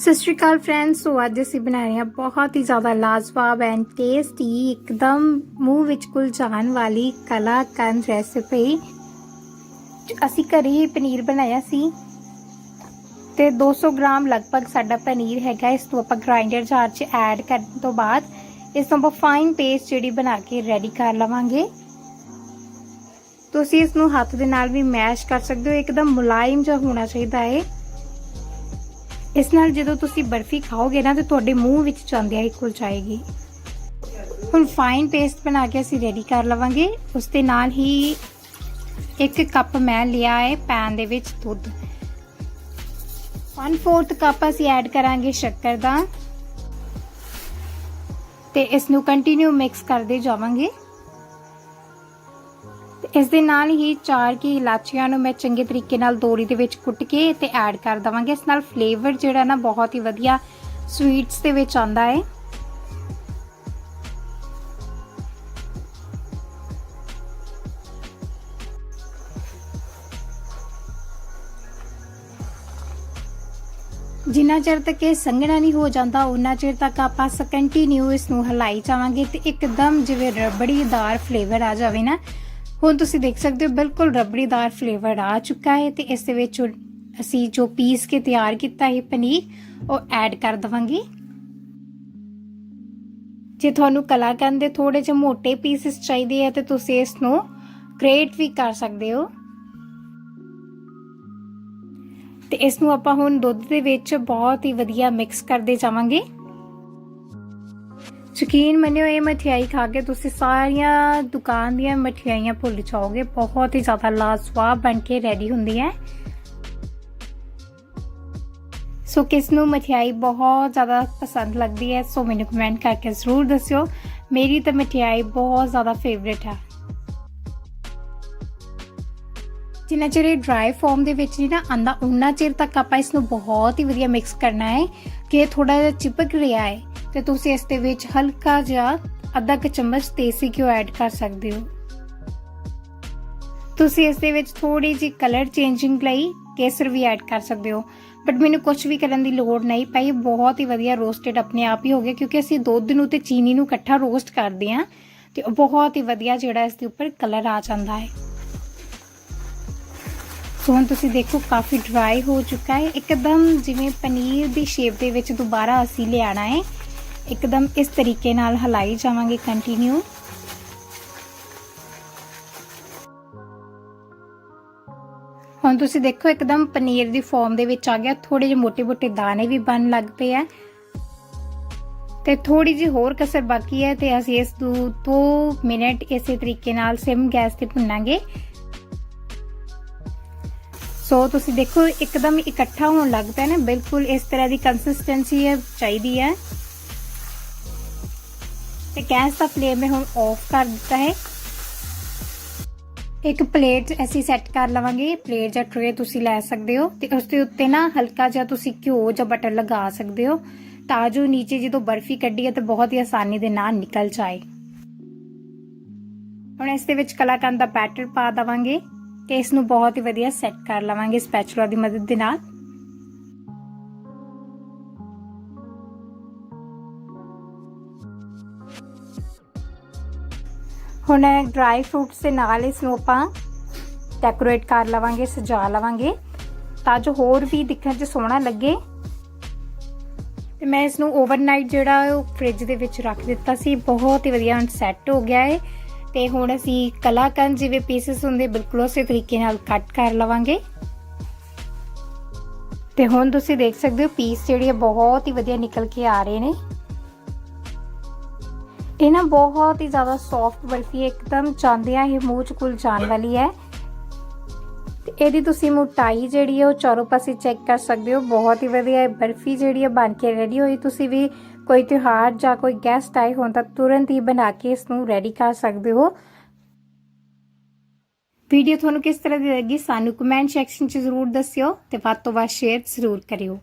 ਸਤਿ ਸ਼੍ਰੀ ਅਕਾਲ ਫਰੈਂਡਸ ਸੋ ਅੱਜ ਅਸੀਂ ਬਣਾ ਰਹੇ ਹਾਂ ਬਹੁਤ ਹੀ ਜ਼ਿਆਦਾ ਲਾਜਵਾਬ ਐਂਡ ਟੇਸਟੀ ਇੱਕਦਮ ਮੂੰਹ ਵਿੱਚ ਕੁਲ ਜਾਣ ਵਾਲੀ ਕਲਾਕੰਦ ਰੈਸਿਪੀ ਅਸੀਂ ਘਰੇ ਪਨੀਰ ਬਣਾਇਆ ਸੀ ਤੇ 200 ਗ੍ਰਾਮ ਲਗਭਗ ਸਾਡਾ ਪਨੀਰ ਹੈਗਾ, ਇਸ ਨੂੰ ਆਪਾਂ ਗ੍ਰਾਈਂਡਰ ਜਾਰ 'ਚ ਐਡ ਕਰਨ ਤੋਂ ਬਾਅਦ ਇਸ ਨੂੰ ਆਪਾਂ ਫਾਈਨ ਪੇਸਟ ਜਿਹੜੀ ਬਣਾ ਕੇ ਰੈਡੀ ਕਰ ਲਵਾਂਗੇ। ਤੁਸੀਂ ਇਸ ਨੂੰ ਹੱਥ ਦੇ ਨਾਲ ਵੀ ਮੈਸ਼ ਕਰ ਸਕਦੇ ਹੋ, ਇੱਕਦਮ ਮੁਲਾਇਮ ਜਿਹਾ ਹੋਣਾ ਚਾਹੀਦਾ ਹੈ। ਇਸ ਨਾਲ ਜਦੋਂ ਤੁਸੀਂ ਬਰਫੀ ਖਾਓਗੇ ਨਾ ਤੇ ਤੁਹਾਡੇ ਮੂੰਹ ਵਿੱਚ ਜਾਂਦਿਆਂ ਹੀ ਘੁਲ ਜਾਏਗੀ। ਹੁਣ ਫਾਈਨ ਪੇਸਟ ਬਣਾ ਕੇ ਅਸੀਂ ਰੈਡੀ ਕਰ ਲਵਾਂਗੇ। ਉਸ ਦੇ ਨਾਲ ਹੀ ਇੱਕ ਕੱਪ ਮੈਂ ਲਿਆ ਹੈ ਪੈਨ ਦੇ ਵਿੱਚ ਦੁੱਧ। 1/4 ਕੱਪ ਅਸੀਂ ਐਡ ਕਰਾਂਗੇ ਸ਼ੱਕਰ ਦਾ। ਤੇ ਇਸ ਨੂੰ ਕੰਟੀਨਿਊ ਮਿਕਸ ਕਰਦੇ ਜਾਵਾਂਗੇ। ਤੇ ਇਸ ਦੇ ਨਾਲ ਹੀ ਚਾਰ ਕੀ ਇਲਾਚੀਆਂ ਨੂੰ ਮੈਂ ਚੰਗੇ ਤਰੀਕੇ ਨਾਲ ਦੋਰੀ ਦੇ ਵਿੱਚ ਕੁੱਟ ਕੇ ਤੇ ਐਡ ਕਰ ਦਵਾਂਗੇ। ਇਸ ਨਾਲ ਫਲੇਵਰ ਜਿਹੜਾ ਨਾ ਬਹੁਤ ਹੀ ਵਧੀਆ ਸਵੀਟਸ ਦੇ ਵਿੱਚ ਆਉਂਦਾ ਹੈ। ਜਿੰਨਾ ਚਿਰ ਤੱਕ ਇਹ ਸੰਘਣਾ ਨਹੀਂ ਹੋ ਜਾਂਦਾ ਉਨਾ ਚਿਰ ਤੱਕ ਆਪਾਂ ਕੰਟੀਨਿਊ ਇਸ ਨੂੰ ਹਲਾਈ ਜਾਵਾਂਗੇ ਤੇ ਇੱਕਦਮ ਜਿਵੇਂ ਰਬੜੀਦਾਰ ਫਲੇਵਰ ਆ ਜਾਵੇ ਨਾ ਹੁਣ ਤੁਸੀਂ ਦੇਖ ਸਕਦੇ ਹੋ, ਬਿਲਕੁਲ ਰਬੜੀਦਾਰ ਫਲੇਵਰ ਆ ਚੁੱਕਾ ਹੈ ਤੇ ਇਸ ਦੇ ਵਿੱਚ ਅਸੀਂ ਜੋ ਪੀਸ ਕੇ ਤਿਆਰ ਕੀਤਾ ਹੈ ਪਨੀਰ, ਉਹ ਐਡ ਕਰ ਦਵਾਂਗੇ। ਜੇ ਤੁਹਾਨੂੰ ਕਲਾਕੰਦ ਦੇ ਥੋੜੇ ਜਿਹੇ ਮੋٹے ਪੀਸਿਸ ਚਾਹੀਦੇ ਆ ਤੇ ਤੁਸੀਂ ਇਸ ਨੂੰ ਗ੍ਰੇਟ ਵੀ ਕਰ ਸਕਦੇ ਹੋ। ਤੇ ਇਸ ਨੂੰ ਆਪਾਂ ਹੁਣ ਦੁੱਧ ਦੇ ਵਿੱਚ ਬਹੁਤ ਹੀ ਵਧੀਆ ਮਿਕਸ ਕਰਦੇ ਜਾਵਾਂਗੇ। ਯਕੀਨ ਮੰਨਿਓ, ਇਹ ਮਠਿਆਈ ਖਾ ਕੇ ਤੁਸੀਂ ਸਾਰੀਆਂ ਦੁਕਾਨ ਦੀਆਂ ਮਠਿਆਈਆਂ ਭੁੱਲ ਜਾਓਗੇ। ਬਹੁਤ ਹੀ ਜ਼ਿਆਦਾ ਲਾਜਵਾਬ ਬਣ ਕੇ ਰੈਡੀ ਹੁੰਦੀ ਹੈ। ਸੋ ਕਿਸ ਨੂੰ ਮਠਿਆਈ ਬਹੁਤ ਜ਼ਿਆਦਾ ਪਸੰਦ ਲੱਗਦੀ ਹੈ, ਸੋ ਮੈਨੂੰ ਕਮੈਂਟ ਕਰਕੇ ਜ਼ਰੂਰ ਦੱਸਿਓ। ਮੇਰੀ ਤਾਂ ਮਠਿਆਈ ਬਹੁਤ ਜ਼ਿਆਦਾ ਫੇਵਰੇਟ ਹੈ। ਜਿੰਨਾ ਚਿਰ ਇਹ ਡਰਾਈ ਫਾਰਮ ਦੇ ਵਿੱਚ ਨਹੀਂ ਨਾ ਆਂਦਾ ਉਨਾ ਚਿਰ ਤੱਕ ਆਪਾਂ ਇਸ ਨੂੰ ਬਹੁਤ ਹੀ ਵਧੀਆ ਮਿਕਸ ਕਰਨਾ ਹੈ ਕਿ ਇਹ ਥੋੜਾ ਜਿਹਾ ਚਿਪਕ ਰਿਹਾ ਹੈ। ਤੇ ਤੁਸੀਂ ਇਸ ਦੇ ਵਿੱਚ ਹਲਕਾ ਜਿਹਾ ਅੱਧਾ ਕੁ ਚਮਚ ਦੇਸੀ ਘਿਓ ਐਡ ਕਰ ਸਕਦੇ ਹੋ। ਤੁਸੀਂ ਇਸ ਦੇ ਵਿੱਚ ਥੋੜੀ ਜਿਹੀ ਕਲਰ ਚੇਂਜਿੰਗ ਲਈ ਕੇਸਰ ਵੀ ਐਡ ਕਰ ਸਕਦੇ ਹੋ। ਬਟ ਮੈਨੂੰ ਕੁਝ ਵੀ ਕਰਨ ਦੀ ਲੋੜ ਨਹੀਂ ਪਈ। ਬਹੁਤ ਹੀ ਵਧੀਆ ਰੋਸਟਡ ਆਪਣੇ ਆਪ ਹੀ ਹੋ ਗਿਆ ਕਿਉਂਕਿ ਅਸੀਂ ਦੁੱਧ ਨੂੰ ਤੇ ਚੀਨੀ ਨੂੰ ਇਕੱਠਾ ਰੋਸਟ ਕਰਦੇ ਹਾਂ। ਤੇ ਬਹੁਤ ਹੀ ਵਧੀਆ ਜਿਹੜਾ ਇਸ ਦੇ ਉੱਪਰ ਕਲਰ ਆ ਜਾਂਦਾ ਹੈ। ਸੋ ਹੁਣ ਤੁਸੀਂ ਦੇਖੋ, ਕਾਫੀ ਡਰਾਈ ਹੋ ਚੁੱਕਾ ਹੈ। ਇੱਕਦਮ ਜਿਵੇਂ ਪਨੀਰ ਦੀ ਸ਼ੇਪ ਦੇ ਵਿੱਚ ਦੁਬਾਰਾ ਅਸੀਂ ਲਿਆਣਾ ਹੈ। ਇੱਕਦਮ ਇਸ ਤਰੀਕੇ ਨਾਲ ਹਲਾਈ ਜਾਵਾਂਗੇ ਕੰਟੀਨਿਊ ਹੁਣ ਤੁਸੀਂ ਦੇਖੋ, ਇੱਕਦਮ ਪਨੀਰ ਦੀ ਫਾਰਮ ਦੇ ਵਿੱਚ ਆ ਗਿਆ। ਥੋੜੇ ਜਿਹੇ ਮੋਟੇ ਮੋਟੇ ਦਾਣੇ ਵੀ ਬਣ ਲੱਗ ਪਏ ਆ। ਤੇ ਥੋੜੀ ਜੀ ਹੋਰ ਕਸਰ ਬਾਕੀ ਹੈ ਤੇ ਅਸੀਂ ਇਸ ਨੂੰ 2 ਮਿੰਟ ਇਸੇ ਤਰੀਕੇ ਨਾਲ ਸਿਮ ਗੈਸ ਤੇ ਭੁੰਨਾਂਗੇ। ਸੋ ਤੁਸੀਂ ਦੇਖੋ, ਇੱਕਦਮ ਇਕੱਠਾ ਹੋਣ ਲੱਗ ਪਿਆ ਨਾ, ਬਿਲਕੁਲ ਇਸ ਤਰ੍ਹਾਂ ਦੀ ਕੰਸਿਸਟੈਂਸੀ ਹੈ, ਚਾਹੀਦੀ ਹੈ। ਤੇ ਗੈਸ ਦਾ ਫਲੇਮ ਮੈਂ ਹੁਣ ਆਫ ਕਰ ਦਿੱਤਾ ਹੈ। ਇੱਕ ਪਲੇਟ ਅਸੀਂ ਸੈੱਟ ਕਰ ਲਵਾਂਗੇ ਪਲੇਟ ਜਾਂ ਟਰੇ ਤੁਸੀਂ ਲੈ ਸਕਦੇ ਹੋ, ਤੇ ਉਸ ਦੇ ਉੱਤੇ ਨਾ ਹਲਕਾ ਜਿਹਾ ਤੁਸੀਂ ਘਿਓ ਜਾਂ ਬਟਰ ਲਗਾ ਸਕਦੇ ਹੋ, ਤਾਂ ਜੋ ਨੀਚੇ ਜਦੋਂ ਬਰਫੀ ਕੱਢੀ ਹੈ, ਤੇ ਬਹੁਤ ਹੀ ਆਸਾਨੀ ਦੇ ਨਾਲ ਨਿਕਲ ਜਾਏ। ਹੁਣ ਇਸ ਦੇ ਵਿੱਚ ਕਲਾਕੰਦ ਦਾ ਬੈਟਰ ਪਾ ਦਵਾਂਗੇ। ਤੇ ਇਸ ਨੂੰ ਬਹੁਤ ਹੀ ਵਧੀਆ ਸੈੱਟ ਕਰ ਲਵਾਂਗੇ ਸਪੈਚੂਲਾ ਦੀ ਮਦਦ ਦੇ ਨਾਲ। ਹੁਣ ਡਰਾਈ ਫਰੂਟਸ ਦੇ ਨਾਲ ਇਸ ਨੂੰ ਆਪਾਂ ਡੈਕੋਰੇਟ ਕਰ ਲਵਾਂਗੇ, ਸਜਾ ਲਵਾਂਗੇ, ਤਾਂ ਜੋ ਹੋਰ ਵੀ ਦਿਖਣ 'ਚ ਸੋਹਣਾ ਲੱਗੇ। ਤੇ ਮੈਂ ਇਸ ਨੂੰ ਓਵਰਨਾਈਟ ਜਿਹੜਾ ਉਹ ਫ੍ਰਿਜ ਦੇ ਵਿੱਚ ਰੱਖ ਦਿੱਤਾ ਸੀ, ਬਹੁਤ ਹੀ ਵਧੀਆ ਹੁਣ ਸੈੱਟ ਹੋ ਗਿਆ ਹੈ ਤੇ ਹੁਣ ਅਸੀਂ ਕਲਾਕੰਦ ਜਿਵੇਂ ਪੀਸਸ ਹੁੰਦੇ ਬਿਲਕੁਲ ਉਸੇ ਤਰੀਕੇ ਨਾਲ ਕੱਟ ਕਰ ਲਵਾਂਗੇ। ਤੇ ਹੁਣ ਤੁਸੀਂ ਦੇਖ ਸਕਦੇ ਹੋ ਪੀਸ ਜਿਹੜੇ ਬਹੁਤ ਹੀ ਵਧੀਆ ਨਿਕਲ ਕੇ ਆ ਰਹੇ ਨੇ। ਇਹ ਨਾ ਬਹੁਤ ਹੀ ਜ਼ਿਆਦਾ ਸੌਫਟ ਬਰਫੀ ਇੱਕਦਮ ਚਾਂਦਿਆਂ ਹੀ ਮੂੰਹ ਚ ਕੁਲ ਜਾਣ ਵਾਲੀ ਹੈ। ਤੇ ਇਹਦੀ ਤੁਸੀਂ ਮੋਟਾਈ ਜਿਹੜੀ ਹੈ ਉਹ ਚਾਰੋਂ ਪਾਸੇ ਚੈੱਕ ਕਰ ਸਕਦੇ ਹੋ। ਬਹੁਤ ਹੀ ਵਧੀਆ ਬਰਫੀ ਜਿਹੜੀ ਹੈ ਬਣ ਕੇ ਰੈਡੀ ਹੋਈ। ਤੁਸੀਂ ਵੀ ਕੋਈ ਤਿਉਹਾਰ ਜਾਂ ਕੋਈ ਗੈਸਟ ਆਏ ਹੋਣ ਤਾਂ ਤੁਰੰਤ ਹੀ ਬਣਾ ਕੇ ਇਸ ਨੂੰ ਰੈਡੀ ਕਰ ਸਕਦੇ ਹੋ। ਵੀਡੀਓ ਤੁਹਾਨੂੰ ਕਿਸ ਤਰ੍ਹਾਂ ਦੀ ਲੱਗੀ ਸਾਨੂੰ ਕਮੈਂਟ ਸੈਕਸ਼ਨ 'ਚ ਜ਼ਰੂਰ ਦੱਸਿਓ ਤੇ ਵੱਧ ਤੋਂ ਵੱਧ ਸ਼ੇਅਰ ਜ਼ਰੂਰ ਕਰਿਓ।